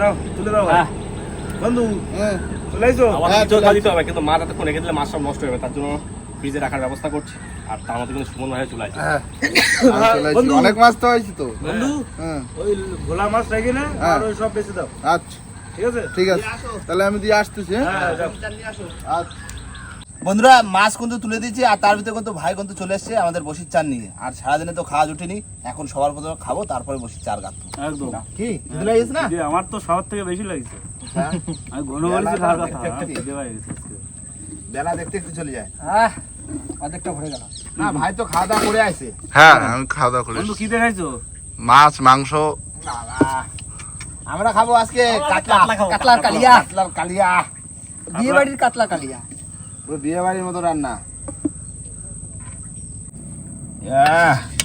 নাও তুলে দাও হ্যাঁ। বন্ধু হ্যাঁ। চলে আইছো? আবার কিছু চলে খাওয়া দিতে হবে কিন্তু মাছ এতক্ষণ রেখে দিলে মাছ নষ্ট যাবে তার জন্য ফ্রিজে রাখার ব্যবস্থা করছি আর তার মধ্যে কিন্তু সুমন ভাই চলে আসবে আমি চলে আসছি। বন্ধু। অনেক মাছ তো হয়েছে তো। বন্ধু ওই ভোলা মাছ রেখে না হ্যাঁ। আর ওই সব বেঁচে দাও। আচ্ছা। ঠিক আছে? ঠিক আছে। তাহলে আমি দিয়ে আসতেছি হ্যাঁ? হ্যাঁ আচ্ছা। বন্ধুরা মাছ কিন্তু তুলে দিয়েছি আর তার ভিতরে কিন্তু ভাই কিন্তু চলে এসছে আমাদের বসির চার নিয়ে। আর সারাদিনে তো খাওয়া জুটেনি এখন সবার প্রথমে খাব তারপরে বসির চার গাত একদম। কি? লাগিয়েছে না? আমার তো সবার থেকে বেশি লাগছে হ্যাঁ। আমি ঘন বলেছি খাওয়ার কথা। বেলা দেখতে একটু চলে যায়। আহ অর্ধেকটা ভরে গেল। না ভাই তো খাওয়া দাওয়া করে হ্যাঁ আমি খাওয়া দাওয়া করে বন্ধু কি দেখাইছো মাছ মাংস। আমরা খাব আজকে কাতলা কাতলা কাতলার কালিয়া। কাতলার কালিয়া। বিয়ে বাড়ির কাতলা কালিয়া। পুরো বিয়ে বাড়ির মতো রান্না।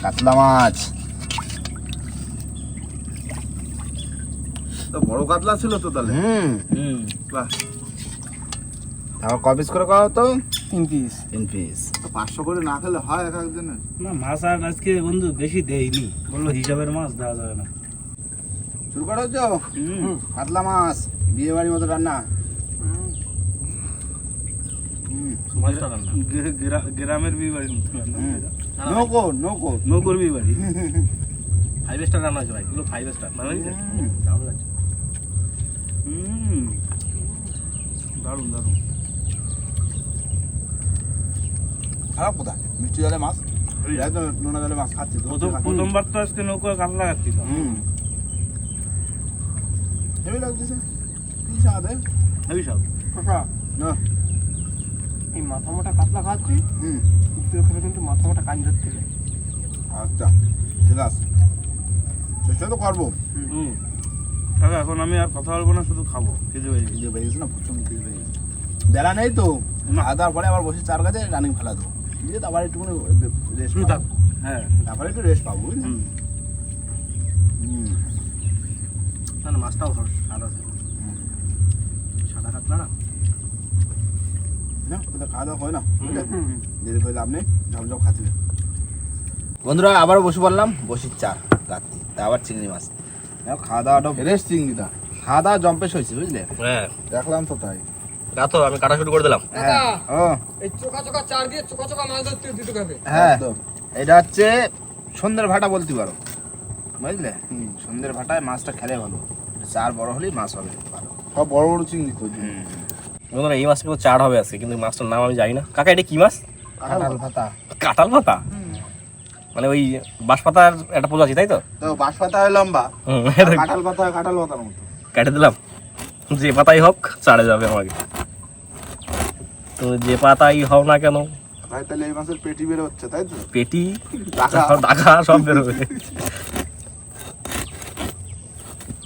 কাতলা মাছ। তো বড় কাতলা ছিল তো তাহলে? হুম। হুম। বাহ। তারপর ক পিস করে খাওয়া তো? তিন পিস তিন পিস পাঁচশো করে না খেলে হয় এক একজনের? না মাছ আর আজকে বন্ধু বেশি দেয়নি। বলল হিসাবের মাছ দেওয়া যাবে না। শুরু করো তো। কাতলা মাছ বিয়ে বাড়ির মতো রান্না মাছটা রান্না গে- গেরা- গ্রামের বিয়ে বাড়ির মতো রান্না হুম। এটা। নৌকো নৌকো। নৌকর বিয়ে বাড়ি ফাইভ স্টার রান্না আছে ভাই এগুলো ফাইভ স্টার হুম। দারুণ হুম দারুণ দারুণ। খারাপ কোথায়? মিষ্টি জলে মাছ? নোনা জলে মাছ খাচ্ছি তো। প্রথমবার তো আজকে নৌকা কাতলা খাচ্ছিল হুম। হেভি লাগতেছে। কি স্বাদ এ? হেবি না। এই মাথা মোটা কাতলা খাচ্ছি। হুম। কিন্তু এখানে কিন্তু মাথা মোটা কান ধরতে নেই আচ্ছা ঠিক আছে। চেষ্টা তো করব। হুম। কাকা এখন আমি আর কথা বলব না শুধু খাব। খিদে গেছে। খিদে পেয়ে গেছে না প্রচণ্ড খিদে পেয়ে গেছে। বেলা নেই তো। খাওয়া পরে আবার বসে চার কাছে রানিং ফেলা দেবো। দিয়ে আবার একটুখানি রেস্ট হ্যাঁ। তারপরে একটু রেস্ট পাবো বুঝলি? হুম। হুম। না না মাছটাও ভালো আছে সাদা কাতলা না না কোথাও খাওয়া দাওয়া হয় না বুঝলে দেরি করে লাভ নেই ঝপঝপ খাচ্ছি বন্ধুরা আবার বসে পড়লাম বসির চার রাত্রি আবার চিংড়ি মাছ। খাওয়া দাওয়াটা ফ্রেশ চিংড়িটা। খাওয়া দাওয়া জম্পেশ হয়েছে বুঝলে? হ্যাঁ। দেখলাম তো তাই। তা তো আমি কাটা শুরু করে দিলাম। এই চোকা চোকা চার দিয়ে চোকা চোকা মাছ ধরতে দিতে হবে। হ্যাঁ। এটা হচ্ছে সন্ধ্যের ভাটা বলতে পারো। বুঝলে? সন্ধ্যের ভাটায় মাছটা খেলে ভালো। চার বড় হলেই মাছ হবে। ভালো সব বড় বড় চিংড়ি তো বন্ধুরা এই মাছটা কিন্তু চার হবে আজকে কিন্তু মাছটার নাম আমি জানি না। কাকা এটা কি মাছ? কাঁঠাল ভাতা কাঁঠাল পাতা? মানে ওই বাঁশ পাতার একটা প্রজাতি তাই তো? তো বাঁশ পাতা লম্বা কাঁঠাল পাতা কাঁঠাল পাতার মতো। কেটে দিলাম। যে পাতাই হোক চাড়ে যাবে আমাকে। তো যে পাতাই হোক না কেন ভাই তাহলে এই মাছের পেটি বের হচ্ছে তাই তো? পেটি? ডাকা সব বেরোবে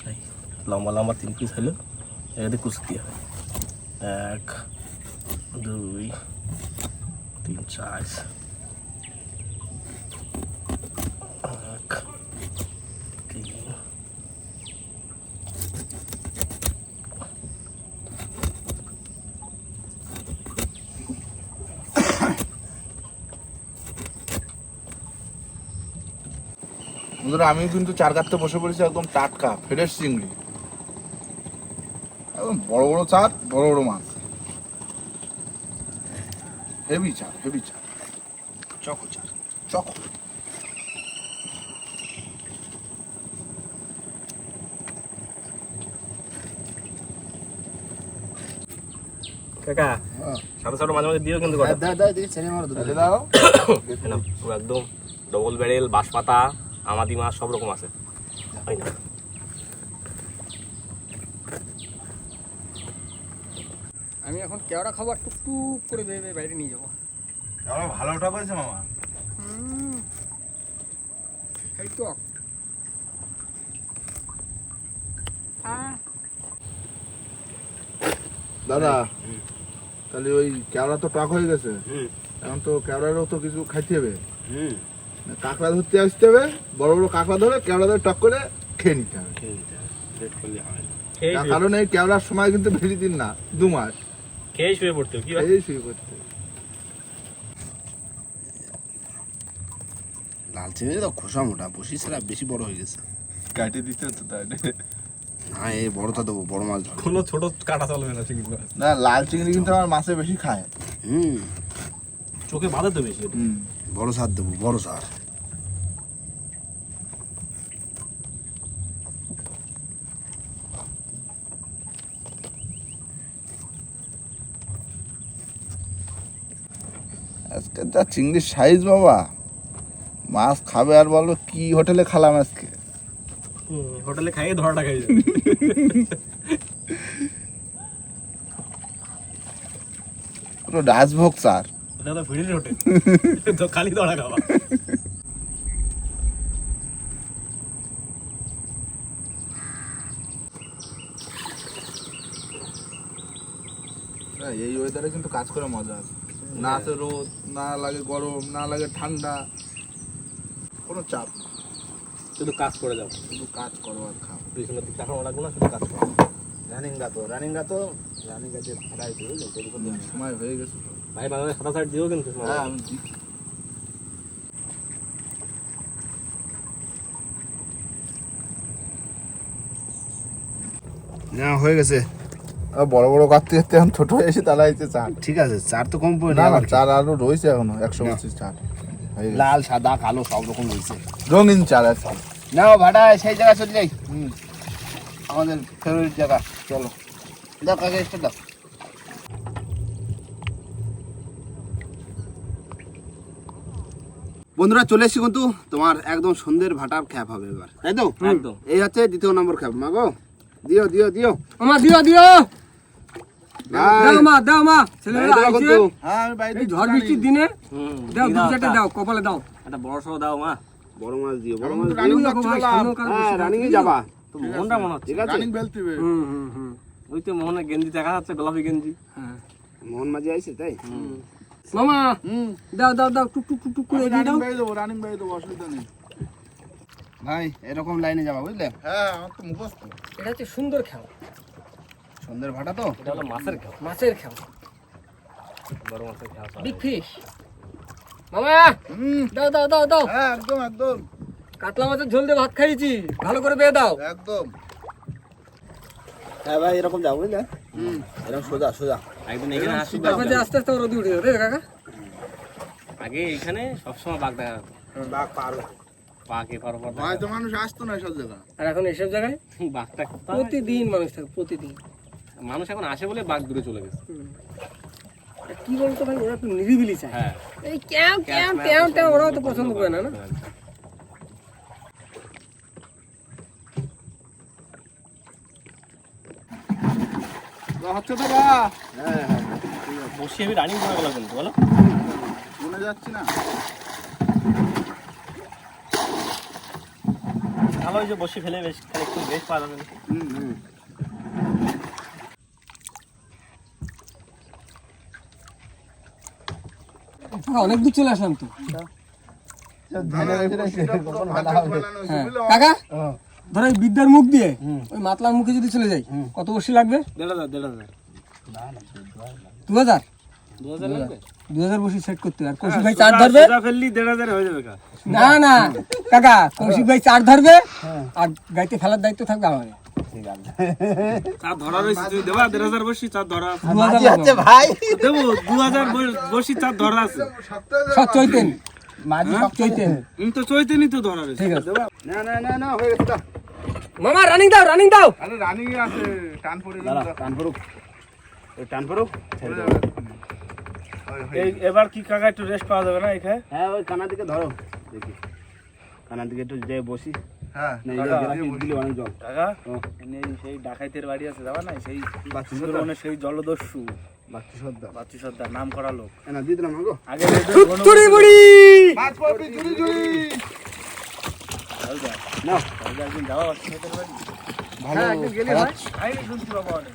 এই, লম্বা লম্বা তিন পিস হলো এটাতে কুচি দিয়ে হবে। এক, দুই, তিন, চার বন্ধুরা আমি কিন্তু চার কাটতে বসে পড়েছি একদম টাটকা ফ্রেশ চিংড়ি। বড় বড় চার বড় বড় মাছ। হেভি চার হেভি চার চকো চার চকো। কাকা হ্যাঁ। মাঝে মাঝে দিও কিন্তু কটা দাও দাও দিকে ছেড়ে মারো দাও। একদম ডবল ব্যারেল বাঁশপাতা আমাদি মাছ সব রকম আছে। ওই না? আমি এখন কেওড়া খাবার টুকটুক করে ভেবে বাইরে নিয়ে যাব। আমার ভালো ওঠা করেছে মামা? এই তো। দাদা তাহলে ওই কেওড়া তো টক হয়ে গেছে। হুম। এখন তো কেওড়ারও তো কিছু খাইতে হবে। হুম। কাঁকড়া ধরতে আসতে হবে বড় বড় কাঁকড়া ধরে কেওড়া ধরে টক করে খেয়ে নিতে হবে। খেয়ে তার কারণ এই কেওড়ার সময় কিন্তু বেশি দিন না দু মাস। খেয়ে শুয়ে পড়তে কি এই শুয়ে করতে লাল চিংড়ি তো খোসা মোটা বসি বেশি বড় হয়ে গেছে। কাটে দিতে হতো তাই হ্যাঁ এই বড়টা দেবো বড় মাছ ধরো কোনো ছোট কাটা চলবে না চিংড়ি মাছ। না লাল চিংড়ি কিন্তু আমার মাছে বেশি খায়। হুম। চোখে বাঁধে তো বেশি বড় সার দেবো বড় সার। আজকে যা চিংড়ির সাইজ বাবা। মাছ খাবে আর বলব কি হোটেলে খালাম আজকে। হোটেলে খাইয়ে ধরাটা খাই পুরো রাজভোগ ভিড়ের হোটেল। তো খালি ধরা খাওয়া। হ্যাঁ, এই ওয়েদারে কিন্তু কাজ করে মজা আছে। না আছে রোদ না লাগে গরম না লাগে ঠান্ডা। কোনো চাপ না। শুধু কাজ করে যাব শুধু কাজ করো আর খাও। পিছনের দিক তাকানো লাগবে না শুধু কাজ করো। রানিং গাতো রানিং গাতো রানিং গাছে দিল সময় হয়ে গেছে ভাই বাংলাদেশ সাদা সাইড দিও কিন্তু হ্যাঁ আমি না হয়ে গেছে। বড় বড় কাটতে কাটতে এখন ছোট হয়ে এসে তালা হয়েছে চার ঠিক আছে চার তো কম পড়ে না না চার আরও রয়েছে এখনও একশো পঁচিশ চার। লাল সাদা কালো সব রকম রয়েছে। রঙিন চার আছে। নাও ভাটা সেই জায়গা চলে যাই। আমাদের ফেভারিট জায়গা চলো। দাও কাকে দাও। বন্ধুরা চলে এসেছি কিন্তু তোমার একদম সন্ধ্যের ভাটার খ্যাপ হবে এবার। তাই তো? একদম। এই হচ্ছে দ্বিতীয় নম্বর খ্যাপ। মাগো দিও দিও দিও। আমার দিও দিও! দাও মা দাও মা ছেলেরা আইছে। কিন্তু। হ্যাঁ আমি বাড়িতে এই ঝড় বৃষ্টির দিনে দাও দু চারটে দাও কপালে দাও। একটা বড় সড়ো দাও মা। বড় মাছ দিও বড় মাছ দিও। রানিং দেখো ভাই, যাচ্ছিল সামনেও কাজ হ্যাঁ বসে রানিং এ যাবা। তো মোহনটা মনে হচ্ছে। ঠিক আছে? রানিং বেল দিবে। হুম হুম হুম। ওই তো মোহনের গেঞ্জি দেখা যাচ্ছে গোলাপি গেঞ্জি। হ্যাঁ। মোহন মাঝি আইছে তাই? মামা হুম। দাও দাও দাও টুক টুক টুক টুক করে এগিয়ে রানিং বেল দেবো রানিং বেল দেবো অসুবিধা নেই। ভাই এরকম লাইনে যাবা বুঝলে? হ্যাঁ আমার তো মুখস্থ। এটা হচ্ছে সুন্দর খেলা। সন্ধ্যের ভাটা তো? এটা হলো মাছের খাও মাছের খেলা। বড় মাছের খাওয়া বিগ ফিশ মামা! দাও দাও দাও দাও। হ্যাঁ একদম একদম। কাতলা মাছের ঝোল দিয়ে ভাত খাইছি। ভালো করে বেয়ে দাও। একদম। হ্যাঁ ভাই এরকম যাব বুঝলে? এরকম সোজা সোজা। একদিন এখানে আসি আস্তে আস্তে রোদি উঠে যাবে কাকা। আগে এখানে সবসময় বাঘ দেখা যেত বাঘ পার বাঘ দেখা হয়তো মানুষ আসতো না সব জায়গা আর এখন এইসব জায়গায়? বাঘটা প্রতিদিন মানুষ থাকে প্রতিদিন। মানুষ এখন আসে বলে বাঘ দূরে চলে গেছে। কি বলতো ভাই ওরা একটু নিরিবিলি চায়। হ্যাঁ। এই ওরাও তো পছন্দ করে না না? হচ্ছে তো বা বসে আমি রানিং করে গেলাম কিন্তু বলো। মনে যাচ্ছি না। ভালো হয়েছে বসে ফেলে বেশ খানিকক্ষণ বেশ পাওয়া যাবে কাকা, অনেক দূর চলে আসলাম তো। হ্যাঁ। কাকা, ধরো বিদ্যার মুখ দিয়ে, ওই মাতলার মুখে যদি চলে যাই, কত বসে লাগবে? দু হাজার দু হাজার সেট করতে। আর কৌশিক ভাই চার ধরবে? হয়ে না না। কাকা, কৌশিক ভাই চার ধরবে, আর গাইতে ফেলার দায়িত্ব থাকবে আমার চার ধরা রয়েছে তুই দেবা দেড় হাজার বসি চার ধরা আছে। দু হাজার লাগবে। ভাই। দেবো দু হাজার বসি চার ধরা আছে। সব চৈতেন। মাঝি সব চৈতেন। তো চৈতেনি তো ধরা রয়েছে ঠিক আছে। না না না না হয়ে গেছে মামা রানিং দাও রানিং দাও। আরে রানিং আছে টান পড়ে টান পড়ুক। টান পড়ুক ছেড়ে দাও। এই এবার কি কাকা একটু রেস্ট পাওয়া যাবে না এখানে? হ্যাঁ ওই কানার দিকে ধরো। দেখি। কানার দিকে একটু যে বসি। হ্যাঁ অনেক জল। কাকা সেই ডাকাইতের বাড়ি আছে যাবা না? সেই বাচ্চা সেই জলদস্যু। বাচ্চা সর্দার। বাচ্চু সর্দার নাম করা লোক না দিয়ে দিলাম আগো আগে চুরি বুড়ি! মাছ পড়বি জুড়ি জুড়ি নাও। একদিন যাওয়া বাচ্চু সর্দার বাড়ি। ভালো গেলে ভাই। আই শুনছি বাবা অনেক।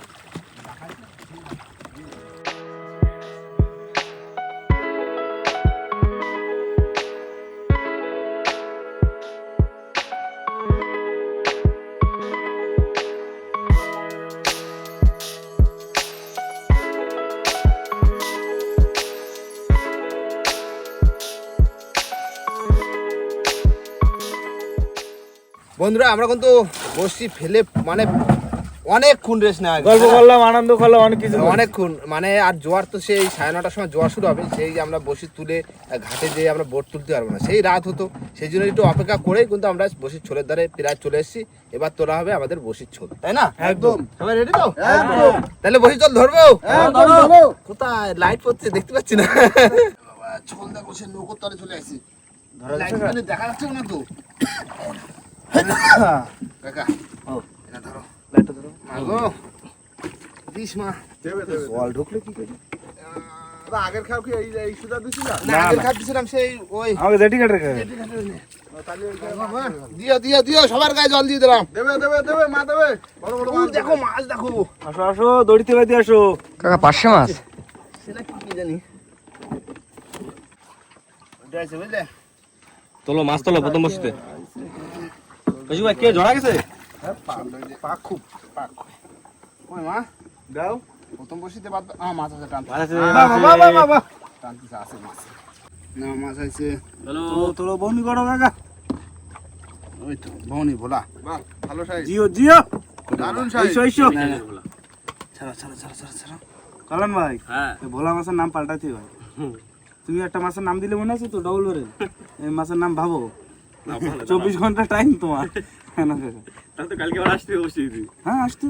বন্ধুরা আমরা কিন্তু বসছি ফেলে মানে অনেকক্ষণ রেস্ট নেওয়া গল্প করলাম আনন্দ করলাম অনেক কিছু। অনেকক্ষণ মানে আর জোয়ার তো সেই সাড়ে নটার সময় জোয়ার শুরু হবে সেই যে আমরা বসি তুলে ঘাটে যেয়ে আমরা বোট তুলতে পারব না। সেই রাত হতো সেই জন্য একটু অপেক্ষা করেই কিন্তু আমরা বসির ছোলের দ্বারে প্রায় চলে এসেছি। এবার তোলা হবে আমাদের বসির ছোল তাই না? একদম। সবাই রেডি তো? তাহলে বসি চল ধরবো? কোথায়? লাইট পড়ছে দেখতে পাচ্ছি না। ছোল দেখো সে নৌকোর তলে চলে আসছি। দেখা যাচ্ছে না তো। কাকা এটা ধরো। লাইটটা ধরো। মাগো দিস মা। দেবে দেবে জল ঢুকলে কি করি আগের খাও কি এই এই সুদা দিছি না? না আগের খাচ্ছিলাম সেই ওই। আমাকে জেটি কাটে দিও দিও দিও সবার গায়ে জল দিয়ে দিলাম। দেবে দেবে দেবে মা দেবে। বড় বড় মাছ দেখো মাছ দেখো। আসো আসো দড়িতে বেঁধে আসো। কাকা পাঁচশো মাছ। সেটা কি কি জানি? বুঝলে? তোলো মাছ তোলো প্রথম বসিতে। বেশি ভাই কে জড়া গেছে? পাক খুব ওই মা দাও। প্রথম বসিতে বাদ আ মাছ আছে টানতে মাছ আছে। বাবা বাবা বাবা টানতে আছে মাছ না মাছ আছে। হ্যালো। তোলো তোলো করো কাকা। ওই তো বউনি ভোলা। ভালো সাইজ। জিও জিও। সাইজ। এইসো ছাড়া ছাড়া ছাড়া ছাড়া ছাড়া। কালান ভাই হ্যাঁ। ভোলা মাছের নাম পাল্টাতে হয়। তুমি একটা মাছের নাম দিলে মনে আছে তো ডবল এই মাছের নাম ভাবো। চব্বিশ ঘণ্টা টাইম তোমার। হ্যাঁ তাহলে তো কালকে আবার আসতে বসিয়ে হ্যাঁ আসতে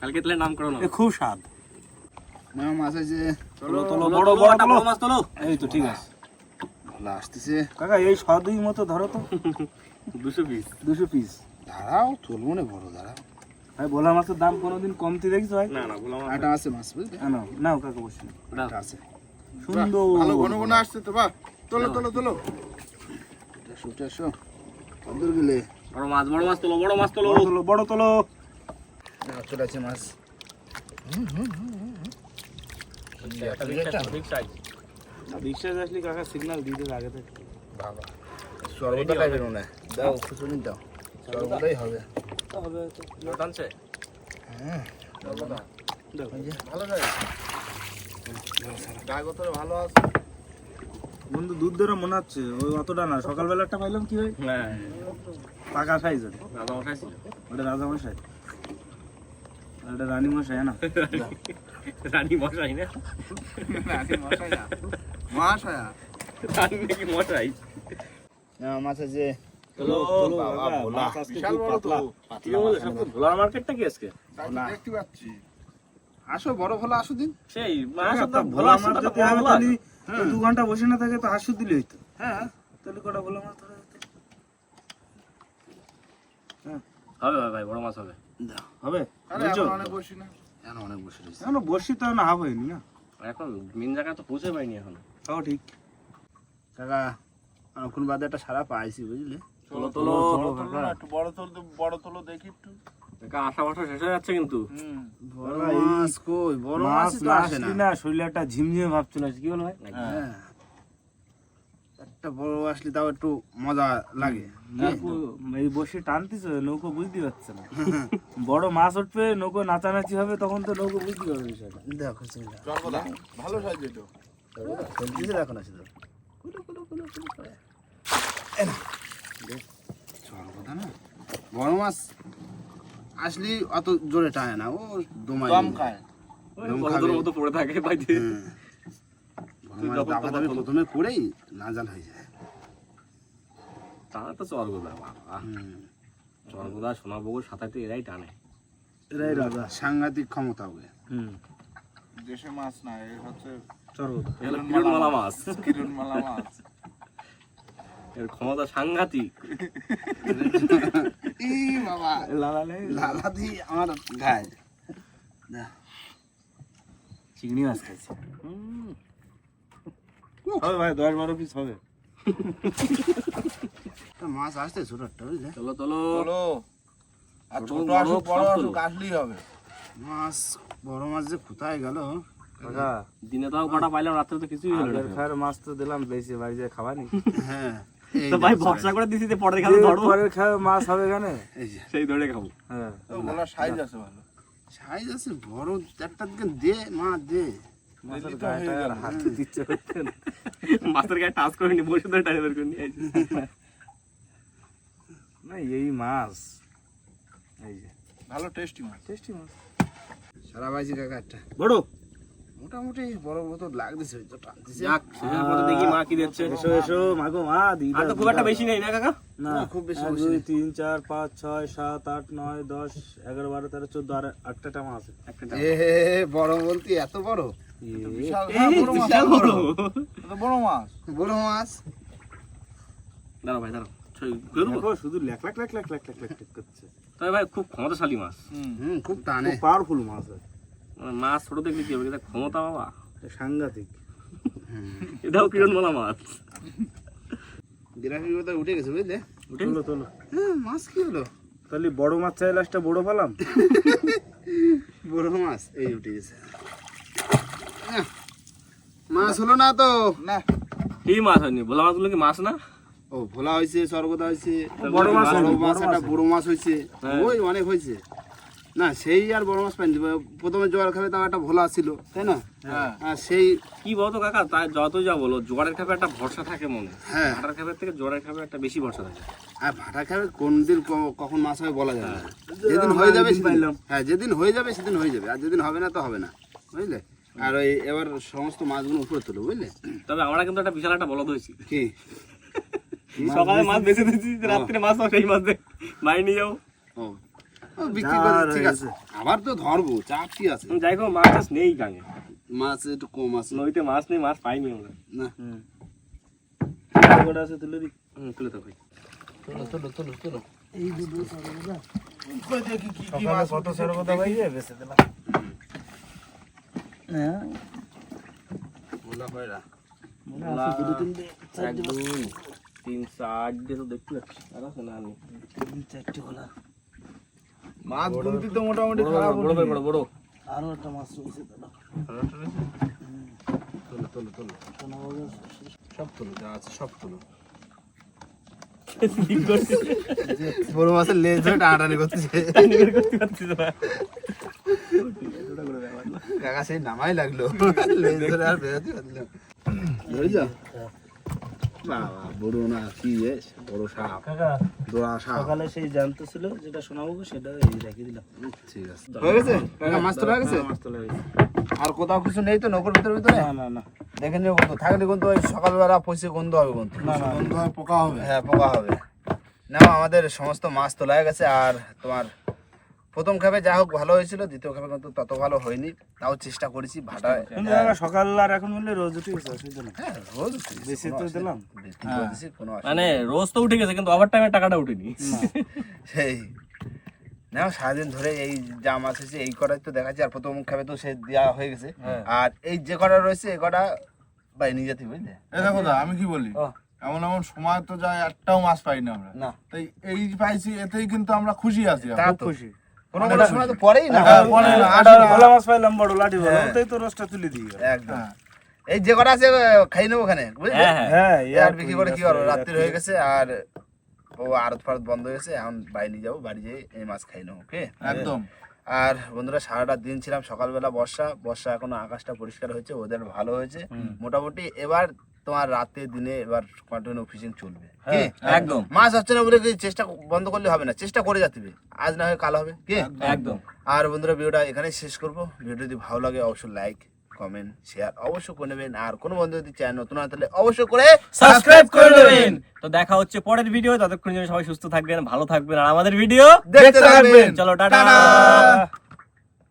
কালকে তাহলে নাম করো না খুব স্বাদ। না মাছ আছে তোলো তোলো বড় বড় তোলো। মাছ তোলো। এই তো ঠিক আছে। ভোলা আসতেছে। কাকা এই সদই মতো ধরো তো। দুশো পিস দুশো পিস দাঁড়াও তুলবো না বড় দাঁড়াও। ভাই ভোলা মাছের দাম কোনোদিন কমতি দেখছ ভাই? না না বললাম একটা আছে মাছ বুঝলে? না নাও কাকা বসে একটা আছে। সুন্দর। ভালো ঘন ঘন আসছে তো বাহ। তোলো তোলো তোলো। এসো। গেলে। বড় মাছ বড় মাছ তোলো বড় মাছ তোলো। বড় তোলো বড় তোলো। চলে আছে মাছ। রিক্সায় আসলে কাকা সিগন্যাল দিতে আগে থেকে। বাবা। সর্বদা টাইপের মনে দাও খুচুনি দাও। সর্বদাই হবে। হবে তো। টানছে ভালো সাইজ গায়ে গোতরে ভালো আছে। বন্ধু দুধ ধরে মনে হচ্ছে ওই অতটা না। সকালবেলাটা পাইলাম কি হয় হ্যাঁ। পাকা সাইজ ওটা দাদা মশাই ছিল। ওটা রাজা মশাই এটা রানী মশাই না? রানী মশাই। না মাছ আয়া রানী মশাই না সব তো মার্কেটটা কি আজকে? দেখতে পাচ্ছি। আসো বড় ভোলা আসো দিন। সেই মাছ ভোলা দু ঘণ্টা বসে না থাকে তো হাসু দিলে হইতো। হ্যাঁ। তাহলে কটা ভোলা মাছ ধরা যেত হবে হবে ভাই বড় মাছ হবে। হবে? এখন অনেক বসি না। এখন অনেক বসে রয়েছে। এখনও বসি তো না হাফ হয়নি না। এখন মেন জায়গা তো পৌঁছে পাইনি এখন। তাও ঠিক। কাকা অনেকক্ষণ বাদে একটা সারা পাইছি বুঝলে? তোলো তোলো বড় তোলো একটু বড় তোলো বড় তোলো দেখি একটু। আশা বাসা শেষ হয়ে যাচ্ছে কিন্তু। বড় মাছ কই? বড় মাছ মাছ তো আসে না। না শরীরে একটা ভাব চলে আসে কি বলো ভাই? হ্যাঁ। একটা বড় আসলে তাও একটু মজা লাগে। নৌকো এই বসে টানতিস নৌকো বুঝতে পারছে না। বড় মাছ উঠবে নৌকো নাচানাচি হবে তখন তো নৌকো বুঝতে পারবে বিষয়টা। দেখো ভালো সাইজ এটা বড় মাছ আসলি অত জোরে টানে না ও দমাই দম খায়। দম খাবে। মতো পড়ে থাকে। বড় মাছ দাবাদাবি প্রথমে করেই নাজাল হয়ে যায়। তা তো চরগোদা বাবা। চরগোদা সোনাবগর সাঁতারতে এরাই টানে। এরাই রাজা। সাংঘাতিক ক্ষমতা হবে হুম। দেশে মাছ না এ হচ্ছে এগুলো কিরণমালা মাছ। কিরণমালা মাছ। এর ক্ষমতা সাংঘাতিক। ই বাবা। লালালে। লালা দি আমার গায়ে। চিংড়ি মাছ খাইছে। হবে ভাই দশ বারো পিস হবে। মাছ আসতে ছোট একটা বুঝলে? চলো চলো। চলো। আর ছোট আসুক বড় আসুক আসলেই হবে। মাছ বড় মাছ যে কোথায় গেল? দিনে তাও কটা পাইলাম রাত্রে তো কিছুই হলো মাছ তো দিলাম বেশি বাড়ি যায় খাবানি হ্যাঁ। তো ভাই ভরসা করে দিছি যে পরে খাব ধরবো। পরের খাওয়ার মাছ হবে এখানে? সেই ধরে খাব। হ্যাঁ। তো সাইজ আছে ভালো। সাইজ আছে বড় একটা দিকে দে মা দে। মাছের গায়ে টাচ করে নি। বসে ধরে টানে করে নিয়ে না এই মাছ। এই যে। ভালো টেস্টি মাছ। টেস্টি মাছ। সারা পাইছি কাকা একটা বড়। মোটামুটি বড় মতো লাগতেছে তো টানতেছে। যাক শেষের পথে দেখি মা কি দিচ্ছে। এসো এসো মাগো মা দিদা আর তো খুব একটা বেশি নেই না কাকা? না খুব বেশি বেশি দুই তিন চার পাঁচ ছয় সাত আট নয় দশ এগারো বারো তেরো চোদ্দ আর আটটা টামা আছে। এ বড় বলতে এত বড়? হ্যাঁ, বড় মাছ বড়। মাছ দাঁড়াও ভাই দাঁড়াও। ছবি করে দেবো? দেখো শুধু লেখ লাখ লাখ লাখ লাখ লাখ লাখ লাখ করছে। তবে ভাই খুব ক্ষমতাশালী মাছ। হুম হুম খুব টানে। পাওয়ারফুল মাছ আছে মাছ ছোট দেখলে কি হবে? এটা ক্ষমতা বাবা? সাংঘাতিক। এটাও কিরণ বলা মাছ কথা উঠে গেছে বুঝলে? উঠে তোলো তোলো। হ্যাঁ মাছ কি হলো? তাহলে বড় মাছ চাই লাস্টটা বড় পেলাম? বড় মাছ এই উঠে গেছে। মাছ হলো না তো। না। কি মাছ হয়নি? ভোলা মাছগুলো কি মাছ না? ও ভোলা হয়েছে স্বর্গদা হয়েছে বড় মাছ বড় মাছ একটা বড় মাছ হয়েছে। হ্যাঁ। ওই অনেক হয়েছে। না সেই আর বড় মাছ পাইনি। প্রথমে জোয়ার খাবে তাও একটা ভোলা ছিল তাই না? হ্যাঁ। আর সেই কি বলতো কাকা তাই যত যা বলো জোয়ারের খাবে একটা ভরসা থাকে মনে। হ্যাঁ। ভাটার খাবার থেকে জোয়ারের খাবে একটা বেশি ভরসা থাকে। আর ভাটা খাবে কোন দিন কখন মাছ হবে বলা যাবে না। যেদিন হয়ে যাবে সেদিন হ্যাঁ যেদিন হয়ে যাবে সেদিন হয়ে যাবে আর যেদিন হবে না তো হবে না বুঝলে? আর ওই এবার সমস্ত মাছগুলো উপরে তোলো বুঝলে? তবে আমরা কিন্তু একটা বিশাল একটা বলদ হয়েছি। কি? সকালে মাছ বেঁচে দিয়েছি রাত্রে মাছ সেই মাছ বাড়ি নিয়ে যাব। ও ও, বিক্রি করে ঠিক আছে। আবার তো ধরবো চাপ কি আছে? যাই হোক মাছ টাছ নেই গাঙে মাছ একটু কম আছে। নদীতে মাছ নেই মাছ পাইনি আমরা। না। হুম। কটা আছে তুলে দি তুলে তো ভাই। তোলো তোলো তোলো তোলো। সকালে কত সরবতা ভাই বেঁচে দিলাম। হ্যাঁ। ভোলা কয়রা এক দুই তিন চার দিয়ে তো দেখতে পাচ্ছি। আর আছে না আমি চারটে হলা মাছ গুনতি তো মোটামুটি বড় খারাপ বড় বড় বড় বড় আরও একটা মাছ রয়েছে দাদা। তোলো তোলো তোলো। সব তোলো যা আছে সব তোলো। বড় মাছের লেজ ধরে টানাটানি করতেছে কাকা সেই নামাই লাগল। লেজ ধরে আর বেরোতে ধরেছ? বাবা বড় না কি বড় সাপ কাকা সাপ। সকালে সেই জানতে ছিল যেটা শোনাবো সেটা এই রেখে দিলাম। ঠিক আছে। হয়ে গেছে? মাছ তোলা গেছে? মাছ তোলা হয়েছে। আর কোথাও কিছু নেই তো নৌকোর ভিতরে ভিতরে? না না না। দেখে নিও কিন্তু থাকলে কিন্তু ওই সকালবেলা পয়সা গন্ধ হবে না হয় পোকা হবে। হ্যাঁ পোকা হবে। না আমাদের সমস্ত মাছ তোলা হয়ে গেছে আর তোমার প্রথম খাবে যা হোক ভালো হয়েছিল দ্বিতীয় খাবে কিন্তু তত ভালো হয়নি। তাও চেষ্টা করেছি ভাটা সকাল আর এখন বললে রোজ উঠে গেছে অসুবিধা হ্যাঁ রোজ বেশি তো দিলাম। কোনো অসুবিধা মানে রোজ তো উঠে গেছে কিন্তু ওভার টাইমের টাকাটা উঠেনি। সেই। না সারাদিন ধরে এই যা মাছ হয়েছে এই কটাই তো দেখাচ্ছি আর প্রথম খাবে তো সে দেওয়া হয়ে গেছে। আর এই যে কটা রয়েছে এই কটা বাই নিয়ে যেতে বুঝলে? দেখো আমি কি বলি। এমন এমন সময় তো যায় একটাও মাছ পাই না আমরা। না। তাই এই পাইছি এতেই কিন্তু আমরা খুশি আছি। খুশি। কোনো কোনো সময় তো পরেই না। হ্যাঁ, ভোলা মাছ পাইলাম বড় লাঠি হ্যাঁ। ওটাই তো রসটা তুলে দিই একদম। হ্যাঁ। এই যে কটা আছে খাই নেব ওখানে বুঝলে? হ্যাঁ এ আর বিক্রি করে কি করব? রাত্রি গেছে আর ও আড়ত ফাড়ত বন্ধ হয়ে গেছে এখন যাব বাড়ি যেয়ে এই মাছ খাই নেব ওকে? একদম। আর বন্ধুরা সারাটা দিন ছিলাম সকালবেলা বর্ষা বর্ষা এখনও আকাশটা পরিষ্কার হয়েছে ওদের ভালো হয়েছে। মোটামুটি এবার তোমার রাতে দিনে এবার কন্টিনিউ ফিশিং চলবে। একদম। মাছ হচ্ছে না বলে চেষ্টা বন্ধ করলে হবে না? চেষ্টা করে যেতে আজ না হয় কাল হবে কি? একদম। আর বন্ধুরা ভিডিওটা এখানেই শেষ করব। ভিডিও যদি ভালো লাগে অবশ্যই লাইক কমেন্ট শেয়ার অবশ্যই করে নেবেন। আর কোনো বন্ধু যদি চ্যানেল নতুন হয় তাহলে অবশ্যই করে সাবস্ক্রাইব করে নেবেন। তো দেখা হচ্ছে পরের ভিডিও ততক্ষণ সবাই সুস্থ থাকবেন ভালো থাকবেন আর আমাদের ভিডিও দেখতে থাকবেন। চলো টাটা।